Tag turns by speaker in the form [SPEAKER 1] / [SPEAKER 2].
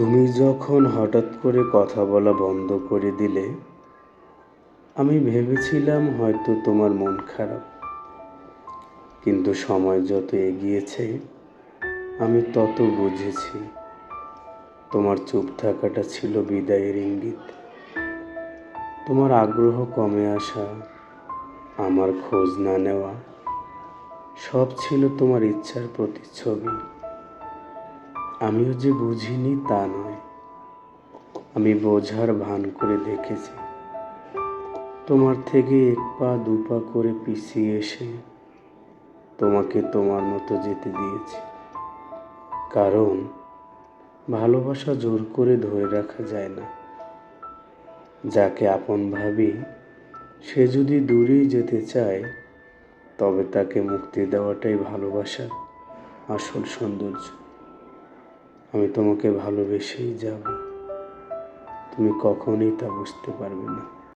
[SPEAKER 1] তুমি যখন হঠাৎ করে কথা বলা বন্ধ করে দিলে, আমি ভেবেছিলাম হয়তো তোমার মন খারাপ। কিন্তু সময় যত এগিয়েছে, আমি তত বুঝেছি তোমার চুপ থাকাটা ছিল বিদায়ের ইঙ্গিত। তোমার আগ্রহ কমে আসা, আমার খোঁজ না নেওয়া, সব ছিল তোমার ইচ্ছার প্রতিচ্ছবি। আমিও যে বুঝিনি তা নয়। আমি বোঝার ভান করে দেখেছি। তোমার থেকে এক পা দু পা করে পিছিয়ে এসে তোমাকে তোমার মতো যেতে দিয়েছি। কারণ ভালোবাসা জোর করে ধরে রাখা যায় না। যাকে আপন ভাবি, সে যদি দূরেই যেতে চায়, তবে তাকে মুক্তি দেওয়াটাই ভালোবাসার আসল সৌন্দর্য। আমি তোমাকে ভালোবেসেই যাব। তুমি কখনই তা বুঝতে পারবে না।